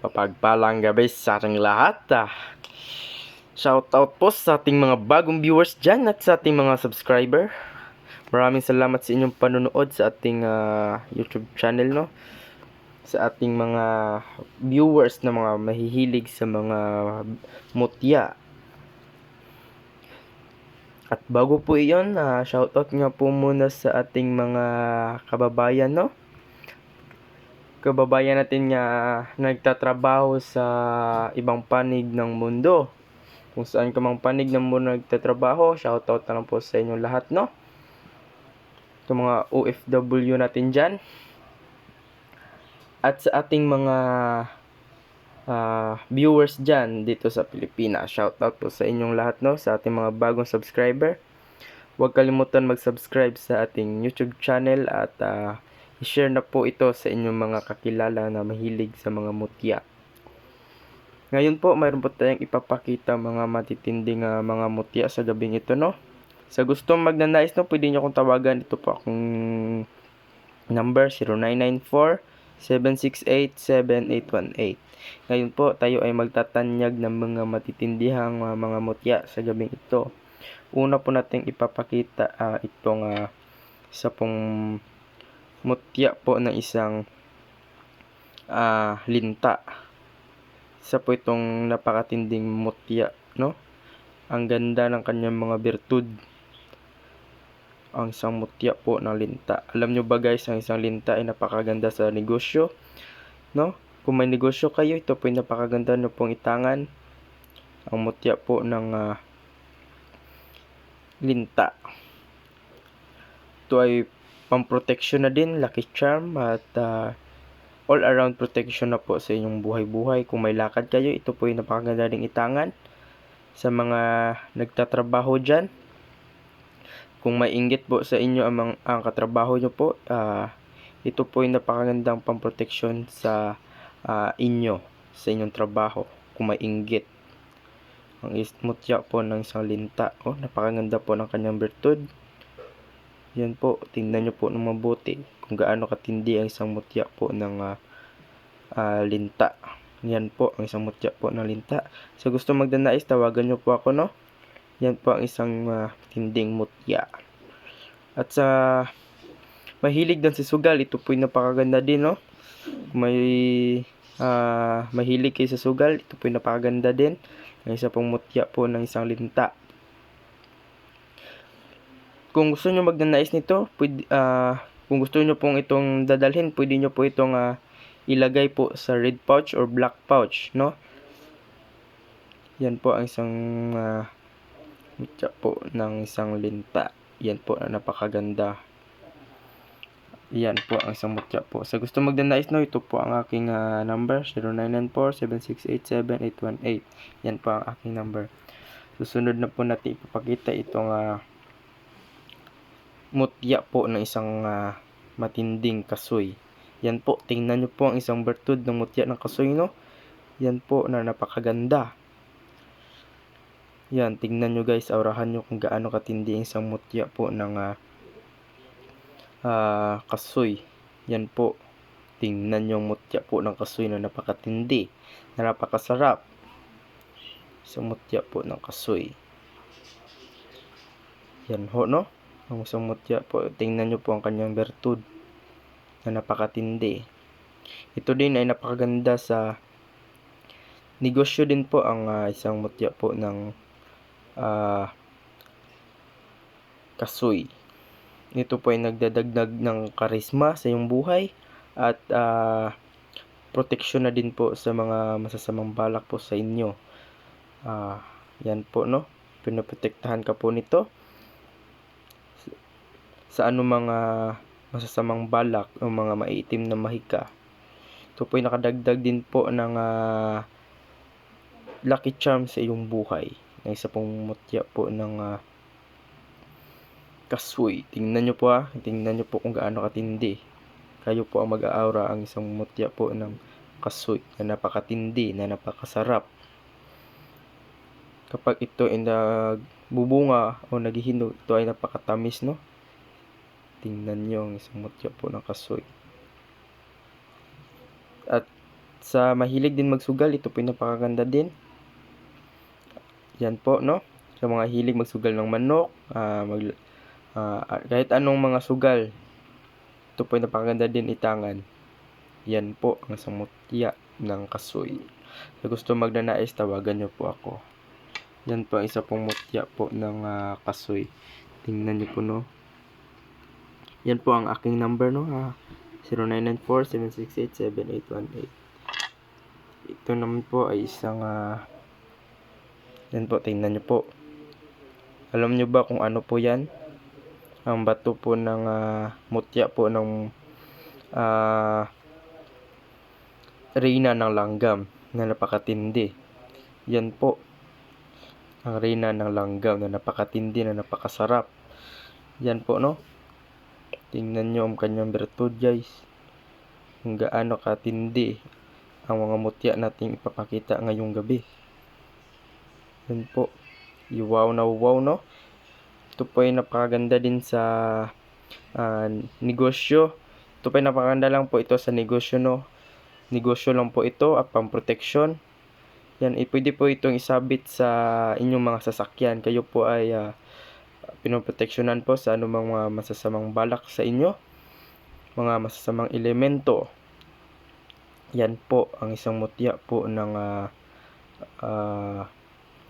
Papagpalang gabi sa ating lahat. Ah. Shoutout po sa ating mga bagong viewers dyan at sa ating mga subscriber. Maraming salamat sa inyong panonood sa ating ah, YouTube channel, no? Sa ating mga viewers na mga mahihilig sa mga mutya. At bago po iyon, ah, shoutout nga po muna sa ating mga kababayan, no? Kababayan natin nga nagtatrabaho sa ibang panig ng mundo. Kung saan ka mang panig ng mundo nagtatrabaho, shoutout na lang po sa inyong lahat, no? Sa mga OFW natin dyan. At sa ating mga ah, viewers dyan dito sa Pilipinas. Shoutout po sa inyong lahat, no? Sa ating mga bagong subscriber. Huwag kalimutan mag-subscribe sa ating YouTube channel at ah, i-share na po ito sa inyong mga kakilala na mahilig sa mga mutya. Ngayon po, mayroon po tayong ipapakita mga matitinding ah, mga mutya sa gabing ito, no? Sa gustong magnanais, no, pwede nyo akong tawagan. Ito po akong number 0994-768-7818. Ngayon po, tayo ay magtatanyag ng mga matitindihang ah, mga mutya sa gabing ito. Una po nating ipapakita ah, itong ah, isa pong mutya po ng isang ah, linta. Isa po itong napakatinding mutya, no? Ang ganda ng kanyang mga birtud. Ang isang mutya po ng linta. Alam nyo ba guys, ang isang linta ay napakaganda sa negosyo, no? Kung may negosyo kayo, ito po yung napakaganda nyo pong itangan. Ang mutya po ng ah, linta. Ito ay pang-protection na din, lucky charm at ah, all around protection na po sa inyong buhay-buhay. Kung may lakad kayo, ito po yung napakaganda ding itangan sa mga nagtatrabaho dyan. Kung may inggit po sa inyo ang, mga- ang katrabaho nyo po, ah, ito po yung napakagandang pang-protection sa ah, inyo, sa inyong trabaho. Kung may inggit. Ang ismutya po ng isang linta. Oh, napakaganda po ng kanyang virtud. Yan po, tingnan nyo po ng mabuti kung gaano katindi ang isang mutya po ng ah, ah, linta. Yan po, ang isang mutya po ng linta. Sa gusto magdanais, tawagan nyo po ako, no? Yan po ang isang ah, tinding mutya. At sa mahilig din si sugal, ito po yung napakaganda din, no? May ah, mahilig kayo sa sugal, ito po yung napakaganda din. Ang isa pong mutya po ng isang linta kung gusto nyo magnanais nito, pwede, ah, kung gusto nyo pong itong dadalhin, pwede nyo po itong ah, ilagay po sa red pouch or black pouch, no? Yan po ang isang uh, po ng isang linta. Yan po ang napakaganda. Yan po ang isang mutya po. Sa gusto magnanais no, ito po ang aking ah, number 0994-768-7818. Yan po ang aking number. Susunod na po natin ipapakita itong ah, mutya po ng isang ah, matinding kasoy. Yan po, tingnan nyo po ang isang bertud ng mutya ng kasoy, no? Yan po na napakaganda. Yan, tingnan nyo guys, aurahan nyo kung gaano katindi ang isang mutya po ng ah, ah, kasoy. Yan po, tingnan nyo ang mutya po ng kasoy na napakatindi, na napakasarap. Isang mutya po ng kasoy. Yan ho, no? Ang isang mutya po, tingnan nyo po ang kanyang bertud na napakatindi. Ito din ay napakaganda sa negosyo din po ang ah, isang mutya po ng ah, kasoy. Ito po ay nagdadagdag ng karisma sa iyong buhay at ah, proteksyon na din po sa mga masasamang balak po sa inyo. Ah, yan po no. Pinoprotektahan ka po nito sa anumang mga masasamang balak o mga maiitim na mahika. Ito po nakadagdag din po ng ah, lucky charm sa iyong buhay. Na isa pong mutya po ng ah, kasoy. Tingnan nyo po ah. Tingnan nyo po kung gaano katindi. Kayo po ang mag-aura ang isang mutya po ng kasoy na napakatindi, na napakasarap. Kapag ito ay nagbubunga o naghihinog, ito ay napakatamis, no? Tingnan nyo ang isang mutya po ng kasoy. At sa mahilig din magsugal, ito po yung napakaganda din. Yan po, no? Sa mga hilig magsugal ng manok, ah, mag, ah, kahit anong mga sugal, ito po yung napakaganda din itangan. Yan po ang isang mutya ng kasoy. Sa gusto magnanais, tawagan nyo po ako. Yan po ang isa pong mutya po ng ah, kasoy. Tingnan nyo po, no? Yan po ang aking number, no? Ah, 0994-768-7818. Ito naman po ay isang ah, yan po, tingnan nyo po. Alam nyo ba kung ano po yan? Ang bato po ng ah, mutya po ng ah, reyna ng langgam na napakatindi. Yan po. Ang reyna ng langgam na napakatindi na napakasarap. Yan po, no? Tingnan nyo ang kanyang virtud, guys. Kung gaano katindi ang mga mutya nating ipapakita ngayong gabi. Yan po. Wow na wow, no? Ito po ay napakaganda din sa ah, negosyo. Ito po ay napakaganda lang po ito sa negosyo, no? Negosyo lang po ito at pang-protection. Yan, eh, pwede po itong isabit sa inyong mga sasakyan. Kayo po ay ah, pinoproteksyonan po sa anumang mga masasamang balak sa inyo. Mga masasamang elemento. Yan po ang isang mutya po ng ah, ah,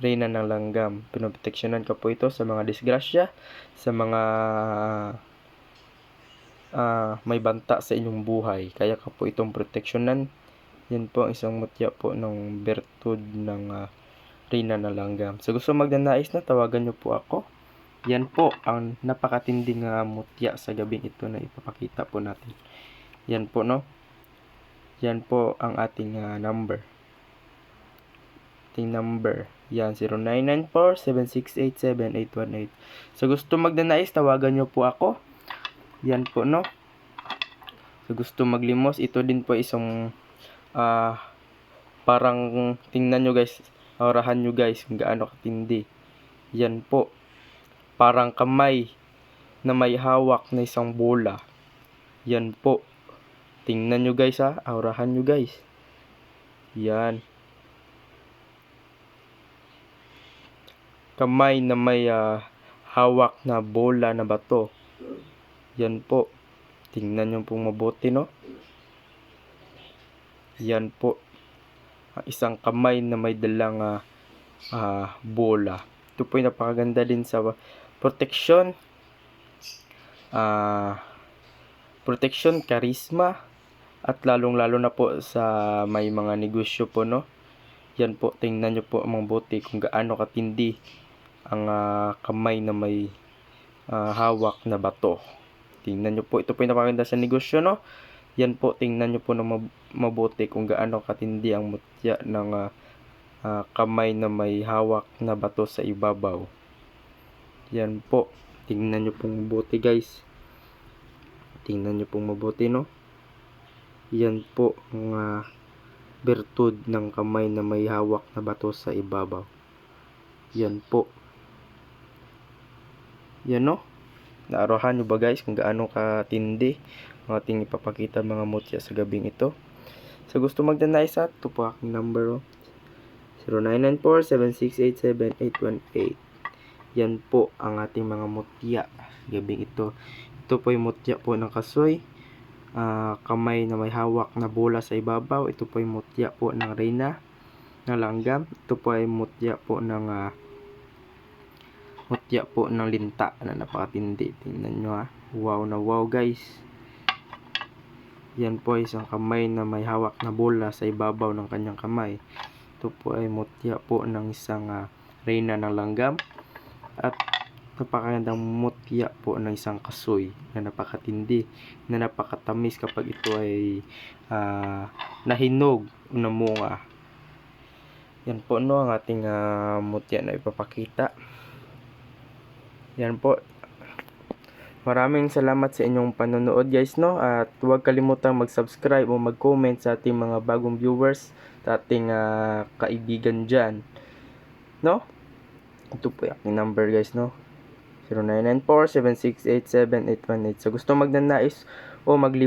reyna ng langgam. Pinoproteksyonan ka po ito sa mga disgrasya, sa mga ah, may banta sa inyong buhay. Kaya ka po itong proteksyonan. Yan po ang isang mutya po ng bertud ng ah, reyna ng langgam. So gusto magnanais na, tawagan nyo po ako. Yan po ang napakatinding ah, mutya sa gabing ito na ipapakita po natin. Yan po, no? Yan po ang ating ah, number. Ating number. Yan, 0994-768-7818. So, gusto magnanais, tawagan nyo po ako. Yan po, no? So, gusto maglimos, ito din po isang ah parang tingnan nyo guys, aurahan nyo guys kung gaano katindi. Yan po. Parang kamay na may hawak na isang bola. Yan po. Tingnan nyo guys ha, aurahan nyo guys. Yan. Kamay na may ah, hawak na bola na bato. Yan po. Tingnan nyo pong mabuti no. Yan po. Ang isang kamay na may dalang ah, ah, bola. Ito po yung napakaganda din sa protection. Ah, protection, charisma, at lalong-lalo na po sa may mga negosyo po, no? Yan po, tingnan nyo po ang mabuti kung gaano katindi ang ah, kamay na may ah, hawak na bato. Tingnan nyo po, ito po yung napakaganda sa negosyo, no? Yan po, tingnan nyo po na mab- mabuti kung gaano katindi ang mutya ng ah, ah, kamay na may hawak na bato sa ibabaw. Yan po, tingnan nyo pong mabuti guys. Tingnan nyo pong mabuti, no? Yan po ang ah, bertud ng kamay na may hawak na bato sa ibabaw. Yan po. Yan no? Naarohan nyo ba guys kung gaano katindi ang ating ipapakita mga mutya sa gabing ito? Sa gusto magdanay sa ito po aking number oh. 0994-768-7818 Yan po ang ating mga mutya gabing ito. Ito po yung mutya po ng kasoy. Ah, kamay na may hawak na bola sa ibabaw. Ito po yung mutya po ng reyna ng langgam. Ito po ay mutya po ng ah, mutya po ng linta na napakatindi. Tingnan nyo ha. Wow na wow guys. Yan po isang kamay na may hawak na bola sa ibabaw ng kanyang kamay. Ito po ay mutya po ng isang ah, reyna ng langgam. At napakagandang mutya po ng isang kasoy na napakatindi, na napakatamis kapag ito ay ah, nahinog o namunga. Yan po no ang ating ah, mutya na ipapakita. Yan po. Maraming salamat sa inyong panonood guys no at huwag kalimutang mag-subscribe o mag-comment sa ating mga bagong viewers sa ating ah, kaibigan dyan. No? Ito po yung aking number guys no. 0994-768-7818 So gusto magnanais o maglim